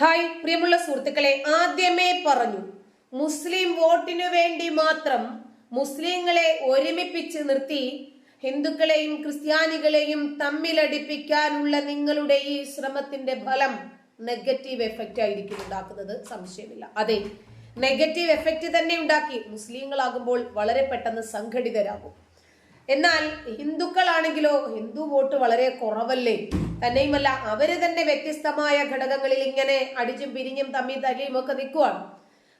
Hi പ്രിയമുള്ള സുഹൃത്തുക്കളെ ആദ്യമേ പറഞ്ഞു മുസ്ലിം വോട്ടിനു വേണ്ടി മാത്രം മുസ്ലിങ്ങളെ ഒരുമിപ്പിച്ച് നിർത്തി ഹിന്ദുക്കളെയും ക്രിസ്ത്യാനികളെയും തമ്മിലടിപ്പിക്കാനുള്ള നിങ്ങളുടെ ഈ ശ്രമത്തിന്റെ ഫലം നെഗറ്റീവ് എഫക്റ്റ് ആയിരിക്കും ഉണ്ടാക്കുന്നത്. സംശയമില്ല. അതെ നെഗറ്റീവ് എഫക്റ്റ് തന്നെ ഉണ്ടാക്കി മുസ്ലിങ്ങളാകുമ്പോൾ വളരെ പെട്ടെന്ന് സംഘടിതരാകും. എന്നാൽ ഹിന്ദുക്കളാണെങ്കിലോ ഹിന്ദു വോട്ട് വളരെ കുറവല്ലേ? തന്നെയുമല്ല അവർ തന്നെ വ്യത്യസ്തമായ ഘടകങ്ങളിൽ ഇങ്ങനെ അടിച്ചും പിരിഞ്ഞും തമ്മി തല്ലിയും ഒക്കെ നിൽക്കുവാണ്.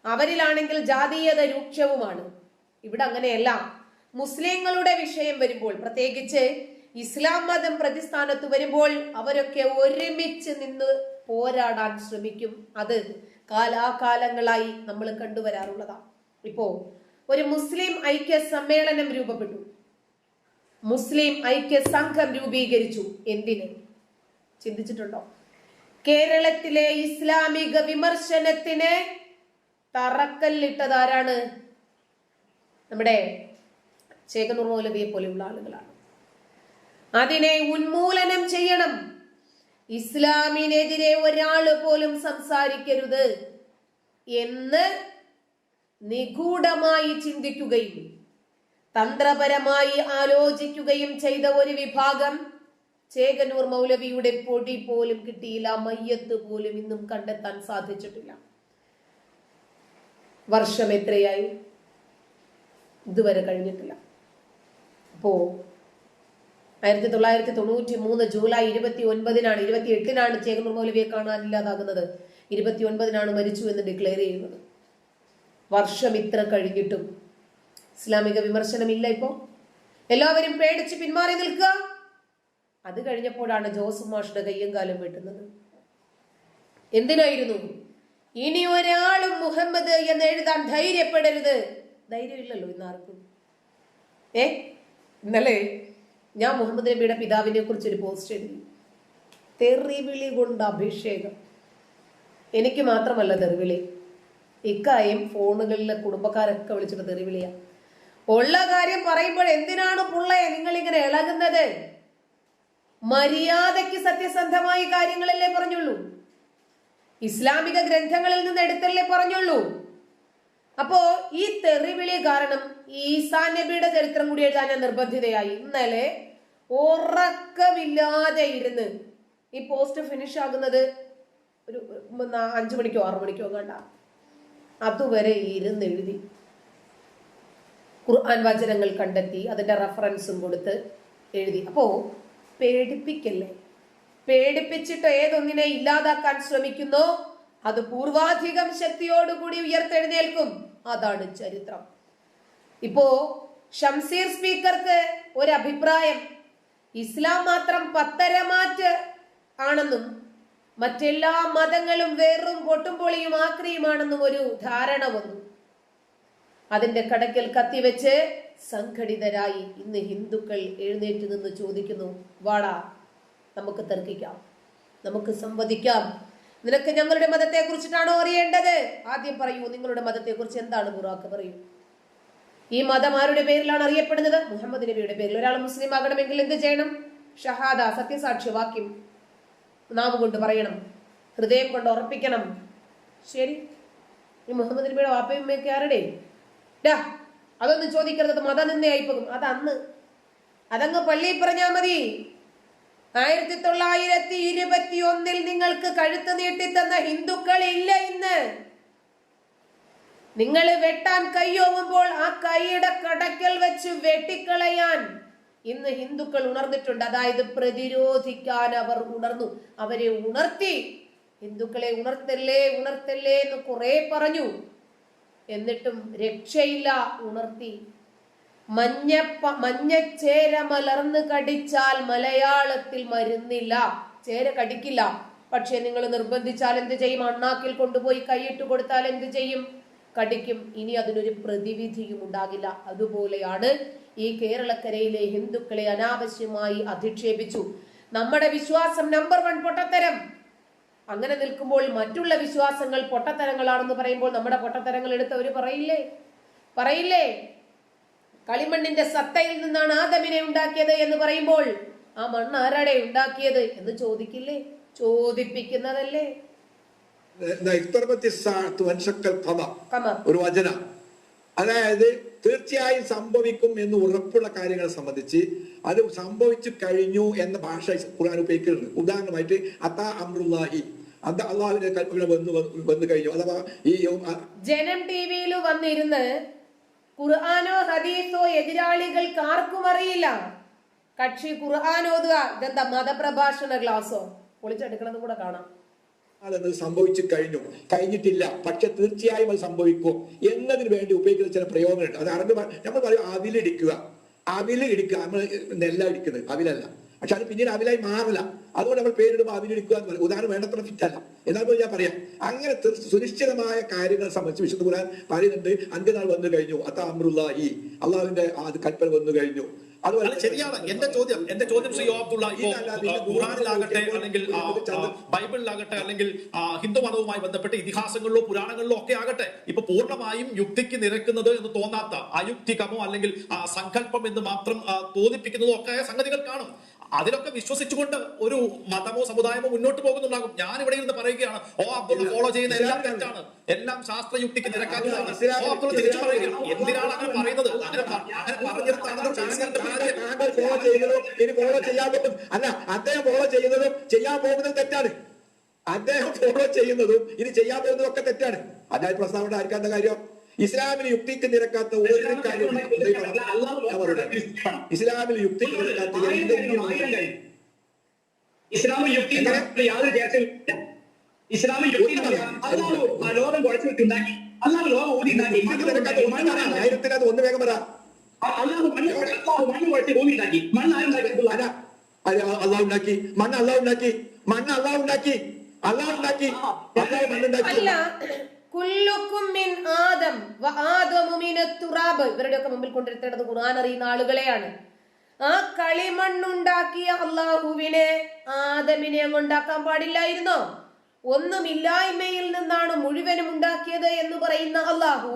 അവരിലാണെങ്കിൽ ജാതീയത രൂക്ഷവുമാണ്. ഇവിടെ അങ്ങനെയല്ല. മുസ്ലിങ്ങളുടെ വിഷയം വരുമ്പോൾ പ്രത്യേകിച്ച് ഇസ്ലാം മതം പ്രതിസ്ഥാനത്ത് വരുമ്പോൾ അവരൊക്കെ ഒരുമിച്ച് നിന്ന് പോരാടാൻ ശ്രമിക്കും. അത് കാലാകാലങ്ങളായി നമ്മൾ കണ്ടുവരാറുള്ളതാണ്. ഇപ്പോ ഒരു മുസ്ലിം ഐക്യ സമ്മേളനം രൂപപ്പെട്ടു. മുസ്ലിം ഐക്യ സംഘം രൂപീകരിച്ചു. എന്തിന്? ചിന്തിച്ചിട്ടുണ്ടോ? കേരളത്തിലെ ഇസ്ലാമിക വിമർശനത്തിന് തറക്കല്ലിട്ടത് ആരാണ് നമ്മുടെ ചേകനൂർ മൗലവിയെ പോലെയുള്ള ആളുകളാണ്. അതിനെ ഉന്മൂലനം ചെയ്യണം. ഇസ്ലാമിനെതിരെ ഒരാൾ പോലും സംസാരിക്കരുത് എന്ന് നിഗൂഢമായി ചിന്തിക്കുകയും തന്ത്രപരമായി ആലോചിക്കുകയും ചെയ്ത ഒരു വിഭാഗം. ചേകനൂർ മൗലവിയുടെ പൊടി പോലും കിട്ടിയില്ല മയ്യത്ത് പോലും ഇന്നും കണ്ടെത്താൻ സാധിച്ചിട്ടില്ല. വർഷം എത്രയായി? ഇതുവരെ കഴിഞ്ഞിട്ടില്ല. അപ്പോ ആയിരത്തി തൊള്ളായിരത്തി തൊണ്ണൂറ്റി മൂന്ന് ജൂലൈ ഇരുപത്തി ഒൻപതിനാണ് ഇരുപത്തി എട്ടിനാണ് ചേകനൂർ മൗലവിയെ കാണാനില്ലാതാകുന്നത് ഇരുപത്തി ഒൻപതിനാണ് മരിച്ചു എന്ന് ഡിക്ലെയർ ചെയ്യുന്നത്. വർഷം ഇത്ര കഴിഞ്ഞിട്ടും ഇസ്ലാമിക വിമർശനമില്ല ഇപ്പോ. എല്ലാവരും പേടിച്ച് പിന്മാറി നിൽക്കുക. അത് കഴിഞ്ഞപ്പോഴാണ് ജോസഫ് മാഷുടെ കയ്യും കാലം വെട്ടുന്നത്. എന്തിനായിരുന്നു? ഇനി ഒരാളും മുഹമ്മദ് എന്ന് എഴുതാൻ ധൈര്യപ്പെടരുത്. ധൈര്യമില്ലല്ലോ ഇന്നാർക്കും ഏ? ഇന്നലെ ഞാൻ മുഹമ്മദ് നബിയുടെ പിതാവിനെ കുറിച്ച് ഒരു പോസ്റ്റ് എഴുതി തെറിവിളി കൊണ്ട് അഭിഷേകം. എനിക്ക് മാത്രമല്ല തെറിവിളി. ഇക്കായും ഫോണുകളിലെ കുടുംബക്കാരൊക്കെ വിളിച്ചിട്ട് തെറിവിളിയാ. ഉള്ള കാര്യം പറയുമ്പോൾ എന്തിനാണ് പുള്ളയെ നിങ്ങൾ ഇങ്ങനെ ഇളകുന്നത്? മര്യാദയ്ക്ക് സത്യസന്ധമായ കാര്യങ്ങളല്ലേ പറഞ്ഞുള്ളൂ. ഇസ്ലാമിക ഗ്രന്ഥങ്ങളിൽ നിന്ന് എടുത്തല്ലേ പറഞ്ഞുള്ളൂ. അപ്പോ ഈ തെറിവിളി കാരണം ഈസാ നബിയുടെ ചരിത്രം കൂടി എഴുതാൻ ഞാൻ നിർബന്ധിതയായി. ഇന്നലെ ഉറക്കമില്ലാതെ ഇരുന്ന് ഈ പോസ്റ്റ് ഫിനിഷ് ആകുന്നത് ഒരു അഞ്ചു മണിക്കോ ആറു മണിക്കോ കണ്ട അതുവരെ ഇരുന്ന് എഴുതി ഖുർആൻ വചനങ്ങൾ കണ്ടെത്തി അതിന്റെ റെഫറൻസും കൊടുത്ത് എഴുതി. അപ്പോൾ പേടിപ്പിക്കല്ലേ? പേടിപ്പിച്ചിട്ട് ഏതൊന്നിനെ ഇല്ലാതാക്കാൻ ശ്രമിക്കുന്നു? അത് പൂർവാധികം ശക്തിയോടുകൂടി ഉയർത്തെഴുന്നേൽക്കും. അതാണ് ചരിത്രം. ഇപ്പോ ഷംസീർ സ്പീക്കർക്ക് ഒരു അഭിപ്രായം ഇസ്ലാം മാത്രം പത്തരമാറ്റ് ആണെന്നും മറ്റെല്ലാ മതങ്ങളും വേറും പൊട്ടുംപൊളിയും ആക്രിയുമാണെന്നും ഒരു ധാരണ വന്നു. അതിന്റെ കടക്കൽ കത്തിവെച്ച് സംഘടിതരായി ഇന്ന് ഹിന്ദുക്കൾ എഴുന്നേറ്റ് നിന്ന് ചോദിക്കുന്നു വാടാ നമുക്ക് തർക്കിക്കാം നമുക്ക് സംവദിക്കാം. നിനക്ക് ഞങ്ങളുടെ മതത്തെ കുറിച്ചിട്ടാണോ അറിയേണ്ടത്? ആദ്യം പറയൂ നിങ്ങളുടെ മതത്തെ കുറിച്ച് എന്താണ് ബുറാക്ക് പറയൂ? ഈ മതം ആരുടെ പേരിലാണ് അറിയപ്പെടുന്നത്? മുഹമ്മദ് നബിയുടെ പേരിൽ. ഒരാൾ മുസ്ലിം ആകണമെങ്കിൽ എന്ത് ചെയ്യണം? ഷഹാദ സത്യസാക്ഷി വാക്യം നാവ് കൊണ്ട് പറയണം ഹൃദയം കൊണ്ട് ഉറപ്പിക്കണം. ശരി. ഈ മുഹമ്മദ് നബിയുടെ വാപ്പയും ആരുടെ? ഡാ അതൊന്നും ചോദിക്കരുത് മതനിന്ദയായി പോകും. അത് അന്ന്. അതങ്ങ് പള്ളിയിൽ പറഞ്ഞാൽ മതി. ആയിരത്തി തൊള്ളായിരത്തി ഇരുപത്തി ഒന്നിൽ നിങ്ങൾക്ക് കഴുത്ത് നീട്ടിത്തന്ന ഹിന്ദുക്കൾ ഇല്ല ഇന്ന്. നിങ്ങൾ വെട്ടാൻ കൈയോങ്ങുമ്പോൾ ആ കൈയുടെ കടക്കൽ വെച്ച് വെട്ടിക്കളയാൻ ഇന്ന് ഹിന്ദുക്കൾ ഉണർന്നിട്ടുണ്ട്. അതായത് പ്രതിരോധിക്കാൻ അവർ ഉണർന്നു. അവരെ ഉണർത്തി. ഹിന്ദുക്കളെ ഉണർത്തല്ലേ ഉണർത്തല്ലേ എന്ന് കുറെ പറഞ്ഞു. എന്നിട്ടും രക്ഷയില്ല ഉണർത്തി. മഞ്ഞ മഞ്ഞച്ചേര മലർന്ന് കടിച്ചാൽ മലയാളത്തിൽ മരുന്നില്ല. ചേര കടിക്കില്ല. പക്ഷെ നിങ്ങൾ നിർബന്ധിച്ചാൽ എന്ത് ചെയ്യും? അണ്ണാക്കിൽ കൊണ്ടുപോയി കൈയിട്ട് കൊടുത്താൽ എന്ത് ചെയ്യും? കടിക്കും. ഇനി അതിനൊരു പ്രതിവിധിയും ഉണ്ടാകില്ല. അതുപോലെയാണ് ഈ കേരളക്കരയിലെ ഹിന്ദുക്കളെ അനാവശ്യമായി അധിക്ഷേപിച്ചു. നമ്മുടെ വിശ്വാസം നമ്പർ വൺ പൊട്ടത്തരം. അങ്ങനെ നിൽക്കുമ്പോൾ മറ്റുള്ള വിശ്വാസങ്ങൾ പൊട്ടത്തരങ്ങളാണെന്ന് പറയുമ്പോൾ നമ്മുടെ പൊട്ടത്തരങ്ങൾ എടുത്തവര് പറയില്ലേ? പറയില്ലേ? കളിമണ്ണിന്റെ സത്തയിൽ നിന്നാണ് ആദമിനെ ഉണ്ടാക്കിയത് എന്ന് പറയുമ്പോൾ ആ മണ്ണ് ആരാടെ ഉണ്ടാക്കിയത് എന്ന് ചോദിക്കില്ലേ? ചോദിപ്പിക്കുന്നതല്ലേ? ഒരു വചന. അതായത് തീർച്ചയായും സംഭവിക്കും എന്ന് ഉറപ്പുള്ള കാര്യങ്ങളെ സംബന്ധിച്ച് അത് സംഭവിച്ചു കഴിഞ്ഞു എന്ന ഭാഷ ഖുർആൻ ഉപയോഗിക്കുന്നുണ്ട്. ഉദാഹരണമായിട്ട് അതാ അമ്രുല്ലാഹി അത് അള്ളാഹുവിന്റെ കൽപ്പന വന്നു വന്നു കഴിഞ്ഞു. അഥവാ ഈ ജനം ടി വിയിൽ വന്നിരുന്ന് ഖുർആാനോ ഹദീസോ എതിരാളികൾക്ക് ആർക്കും അറിയില്ല. കക്ഷി ഖുർആൻ ഓതുക ഇതെന്താ മതപ്രഭാഷണ ക്ലാസ്സോ? പൊളിച്ചെടുക്കണത് കൂടെ കാണാം. അത് സംഭവിച്ചു കഴിഞ്ഞു. കഴിഞ്ഞിട്ടില്ല. പക്ഷെ തീർച്ചയായും അത് സംഭവിക്കും എന്നതിന് വേണ്ടി ഉപയോഗിക്കുന്ന ചില പ്രയോഗങ്ങളുണ്ട്. അത് അറിഞ്ഞു നമ്മൾ പറയും അവിലിടിക്കുക. അവിൽ ഇടിക്കുക. നമ്മൾ നെല്ല ഇടിക്കുന്നത്. അവിലല്ല. പക്ഷെ അത് പിന്നീട് അവിലായി മാറില്ല. അതുകൊണ്ട് നമ്മൾ പേരിടുമ്പോൾ അവിലിടിക്കുക എന്ന് പറയും. ഉദാഹരണം വേണ്ടത്ര ഫിറ്റല്ല എന്നാൽ പോലും ഞാൻ പറയാം. അങ്ങനെ സുനിശ്ചിതമായ കാര്യങ്ങൾ സംബന്ധിച്ച് വിശുദ്ധ ഖുർആൻ പറയുന്നുണ്ട്. അന്ത്യനാൾ വന്നു കഴിഞ്ഞു. അത്ത അമ്രുല്ലാഹി. അള്ളാഹുവിന്റെ കൽപ്പന വന്നു കഴിഞ്ഞു. അതുപോലെ ശരിയാണ്. എന്റെ ചോദ്യം എന്റെ ചോദ്യം ശ്രീ അബ്ദുള്ള ഇപ്പോ ഖുറാനിലാകട്ടെ അല്ലെങ്കിൽ ബൈബിളിലാകട്ടെ അല്ലെങ്കിൽ ഹിന്ദു മതവുമായി ബന്ധപ്പെട്ട് ഇതിഹാസങ്ങളിലോ പുരാണങ്ങളിലോ ഒക്കെ ആകട്ടെ ഇപ്പൊ പൂർണമായും യുക്തിക്ക് നിരക്കുന്നത് എന്ന് തോന്നാത്ത അയുക്തികമോ അല്ലെങ്കിൽ ആ, സങ്കല്പം എന്ന് മാത്രം തോന്നിപ്പിക്കുന്നതോ ഒക്കെ സംഗതികൾ കാണും. അതിലൊക്കെ വിശ്വസിച്ചുകൊണ്ട് ഒരു മതമോ സമുദായമോ മുന്നോട്ട് പോകുന്നുണ്ടാകും. ഞാൻ ഇവിടെ ഇരുന്ന് പറയുകയാണ് ഓ അബ്ദുള്ള ഫോളോ ചെയ്യുന്ന എല്ലാം തെറ്റാണ്. എല്ലാം ശാസ്ത്രയുക്തിക്ക് നിരക്കാത്തതാണ് ഓ അബ്ദുള്ള തിരിച്ചു പറയുകയാണ്. എന്തിനാണ് അങ്ങനെ പറയുന്നത്? അങ്ങനെ പറഞ്ഞെടുത്താണ് ഫോളോ ചെയ്യുന്നതും ഇനി ഫോളോ ചെയ്യാൻ അല്ല അദ്ദേഹം ഫോളോ ചെയ്യുന്നതും ചെയ്യാൻ പോകുന്നതും തെറ്റാണ്. അദ്ദേഹം ഫോളോ ചെയ്യുന്നതും ഇനി ചെയ്യാൻ പോകുന്നതും ഒക്കെ തെറ്റാണ്. അതായത് പ്രസ്താവന ആർക്കാത്ത കാര്യം? ഇസ്ലാമിൽ യുക്തിക്ക് നിരക്കാത്ത ഒരു കാര്യം ഇസ്ലാമിൽ യുക്തിക്ക് നിരക്കാത്ത. ഇസ്ലാമിൽ യുക്തി യാതൊരു ഇസ്ലാമിൽ യുക്തി എന്ന് അള്ളാഹു ആ ലോകം കുഴച്ചു വിട്ടുണ്ടാക്കി അള്ളാഹു ലോകം ഊതി ഉണ്ടാക്കി ആയിരത്തിനകത്ത് ഒന്ന് വേഗം പറ. അള്ളാഹു മണ്ണ് അല്ലാ അള്ളാഹു മണ്ണ് കുഴച്ച് ഭൂമി ഉണ്ടാക്കി മണ്ണ് ആരുണ്ടാക്കി ഉണ്ടാക്കി. മണ്ണ് അള്ളാഹ് ഉണ്ടാക്കി. മണ്ണ് അള്ളാഹ് ഉണ്ടാക്കി. അള്ളാഹ് ഉണ്ടാക്കി. അള്ളാഹ് മണ്ണുണ്ടാക്കി മിൻ ആദം തുറാബ്. ഇവരുടെയൊക്കെ മുമ്പിൽ കൊണ്ടിരുത്തേണ്ടത് ഖുർആൻ അറിയുന്ന ആളുകളെയാണ്. ആ കളിമണ്ണുണ്ടാക്കിയ അള്ളാഹുവിനെ ആദമിനെ ഉണ്ടാക്കാൻ പാടില്ലായിരുന്നോ? ഒന്നുമില്ലായ്മയിൽ നിന്നാണ് മുഴുവനും ഉണ്ടാക്കിയത് എന്ന് പറയുന്ന അള്ളാഹു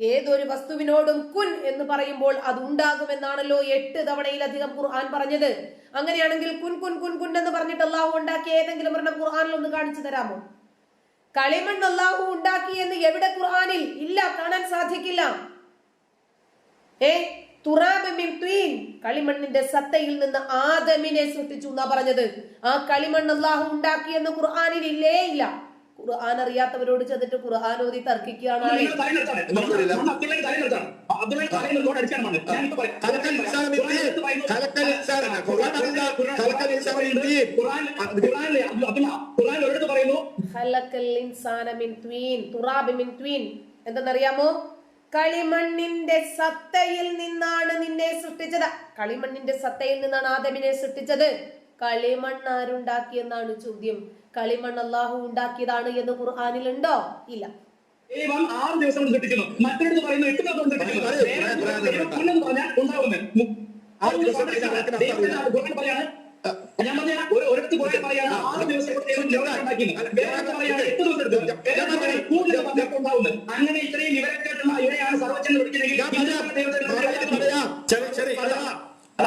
ഏതൊരു വസ്തുവിനോടും കുൻ എന്ന് പറയുമ്പോൾ അത് ഉണ്ടാകുമെന്നാണല്ലോ എട്ട് തവണയിലധികം ഖുർആൻ പറഞ്ഞത്. അങ്ങനെയാണെങ്കിൽ കുൻ കുൻ കുൻ കുൻ എന്ന് പറഞ്ഞിട്ട് അള്ളാഹു ഉണ്ടാക്കിയ ഏതെങ്കിലും ഒരെണ്ണം ഖുർആനിൽ ഒന്ന് കാണിച്ചു തരാമോ? കളിമണ്ണ് അള്ളാഹു ഉണ്ടാക്കി എന്ന് എവിടെ ഖുർആാനിൽ ഇല്ല കാണാൻ സാധിക്കില്ല. ഏ കളിമണ്ണിന്റെ സത്തയിൽ നിന്ന് ആദമിനെ സൃഷ്ടിച്ചു എന്നാ പറഞ്ഞത്. ആ കളിമണ്ണ് അള്ളാഹു ഉണ്ടാക്കി എന്ന് ഖുർആാനിൽ ഇല്ലേ ഇല്ല. ഖുർആൻ അറിയാത്തവരോട് ചെന്നിട്ട് ഖുർആൻ ഓതി തർക്കിക്കുകയാണ് ഖുർആൻ എന്തെന്നറിയാമോ? കളിമണ്ണിന്റെ സത്തയിൽ നിന്നാണ് നിന്നെ സൃഷ്ടിച്ചത്. കളിമണ്ണിന്റെ സത്തയിൽ നിന്നാണ് ആദമിനെ സൃഷ്ടിച്ചത്. കളിമണ്ണ് ആരുണ്ടാക്കിയെന്നാണ് ചോദ്യം. കളിമണ്ണ് അള്ളാഹു ഉണ്ടാക്കിയതാണ് എന്ന് ഖുർആനിൽ ഉണ്ടോ ഇല്ല ദൈവം ആറ് ദിവസം കൊണ്ട് സൃഷ്ടിക്കുന്നു. മറ്റൊരിടത്ത് പറയുന്നു എട്ട് ദിവസം കൊണ്ട് സൃഷ്ടിക്കുന്നു പറഞ്ഞാൽ ഉണ്ടാവുന്നത് പറയാണ് ഞാൻ പറഞ്ഞ ഒരു ഒരിടത്ത് ഖുർആൻ പറയാണ് ആറ് ദിവസം കൊണ്ട് ദൈവം ലോകം ഉണ്ടാക്കിയെന്ന്. വേറൊരിടത്ത് പറയാണ് എട്ട് ദിവസം എടുത്തു വേറൊരിടത്ത് പറയാണ് കൂടുതൽ പറഞ്ഞപ്പോൾ ഉണ്ടാവുന്നത് അങ്ങനെ ഇത്രയും വിവരക്കേട്ടുള്ള ഇവരെയാണ് സർവചന്ദ്ര വിളിക്കുന്നതെങ്കിൽ ഞാൻ പറയാം, പറയാം, പറയാം. ശരി ശരി അല്ല അല്ല, അക്കാര്യത്തിൽ തർക്കം വേണ്ട അതാണ് ഞാൻ നേരത്തെ പറഞ്ഞത് വ്യത്യസ്ത മതവിഭാഗങ്ങളിൽ അത്തരത്തിലുള്ള ആ,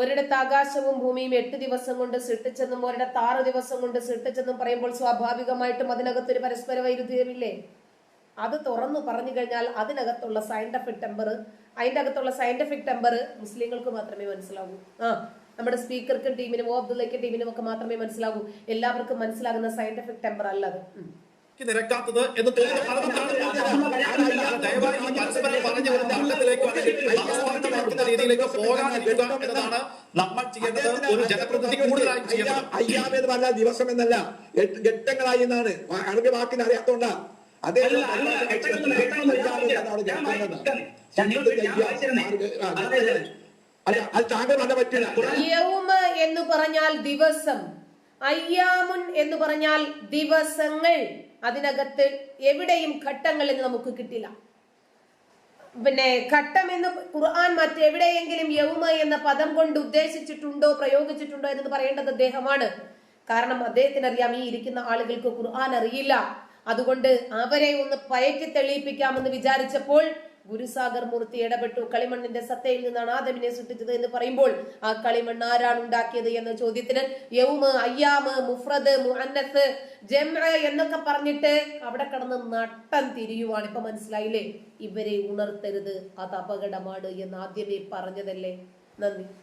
ഒരിടത്ത് ആകാശവും ഭൂമിയും എട്ട് ദിവസം കൊണ്ട് സൃഷ്ടിച്ചെന്നും ഒരിടത്ത് ആറ് ദിവസം കൊണ്ട് സൃഷ്ടിച്ചെന്നും പറയുമ്പോൾ സ്വാഭാവികമായിട്ടും അതിനകത്തൊരു പരസ്പര വൈരുദ്ധ്യമില്ലേ? അത് തുറന്നു പറഞ്ഞു കഴിഞ്ഞാൽ അതിനകത്തുള്ള സയന്റിഫിക് ടെമ്പർ അതിന്റെ അകത്തുള്ള സയന്റിഫിക് ടെമ്പർ മുസ്ലിങ്ങൾക്ക് മാത്രമേ മനസ്സിലാവൂ ആ നമ്മുടെ സ്പീക്കർക്കും ടീമിനും ഓ അബ്ദുള്ളയ്ക്കും ടീമിനും ഒക്കെ മാത്രമേ മനസ്സിലാകൂ. എല്ലാവർക്കും മനസ്സിലാകുന്ന സയന്റിഫിക് ടെമ്പർ അല്ലത് ഉം. ക്ക് നിരക്കാത്തത് എന്ന് തോന്നുന്നു. ദയവായി ഈ പരസ്പരം പറഞ്ഞു വരുന്ന അർത്ഥത്തിലേക്കോ അല്ലെങ്കിൽ വാസ്തവമാക്കുന്ന രീതിയിലേക്ക് പോകാതിരിക്കുക എന്നതാണ് നമ്മൾ ചെയ്യേണ്ടത്. ഒരു ജനപ്രതിനിധി കൂടുതലായും ചെയ്യേണ്ടത്. അയ്യാം എന്നല്ല ദിവസം എന്നല്ല ഘട്ടങ്ങളായി എന്നാണ്. അറിവ് അറബി വാക്കിന് അറിയാത്തോണ്ട. അദ്ദേഹം അല്ല, അത് താങ്കൾ പറഞ്ഞ പറ്റില്ല. യൗമ എന്ന് പറഞ്ഞാൽ ദിവസം. അയ്യാമുൻ എന്ന് പറഞ്ഞാൽ ദിവസങ്ങൾ. അതിനകത്ത് എവിടെയും ഘട്ടങ്ങൾ എന്ന് നമുക്ക് കിട്ടില്ല. പിന്നെ ഘട്ടം എന്ന് ഖുർആൻ മറ്റെവിടെയെങ്കിലും യൗമ എന്ന പദം കൊണ്ട് ഉദ്ദേശിച്ചിട്ടുണ്ടോ പ്രയോഗിച്ചിട്ടുണ്ടോ എന്ന് പറയേണ്ടത് അദ്ദേഹമാണ്. കാരണം അദ്ദേഹത്തിന് അറിയാം ഈ ഇരിക്കുന്ന ആളുകൾക്ക് ഖുർആൻ അറിയില്ല. അതുകൊണ്ട് അവരെ ഒന്ന് പയറ്റി തെളിയിപ്പിക്കാമെന്ന് വിചാരിച്ചപ്പോൾ ഗുരുസാഗർ മൂർത്തി ഇടപെട്ടു. കളിമണ്ണിന്റെ സത്തയിൽ നിന്നാണ് ആദമിനെ സൃഷ്ടിച്ചത് എന്ന് പറയുമ്പോൾ ആ കളിമണ്ണ് ആരാണ് ഉണ്ടാക്കിയത് എന്ന ചോദ്യത്തിന് യൗമ് അയ്യാമ് മുഫ്രദ് മുഅന്നസ് ജംഅ എന്നൊക്കെ പറഞ്ഞിട്ട് അവിടെ കടന്ന് നട്ടം തിരിയുവാണ്. ഇപ്പൊ മനസ്സിലായില്ലേ? ഇവരെ ഉണർത്തരുത്. അത് അപകടമാണ് എന്ന് ആദ്യമേ പറഞ്ഞതല്ലേ? നന്ദി.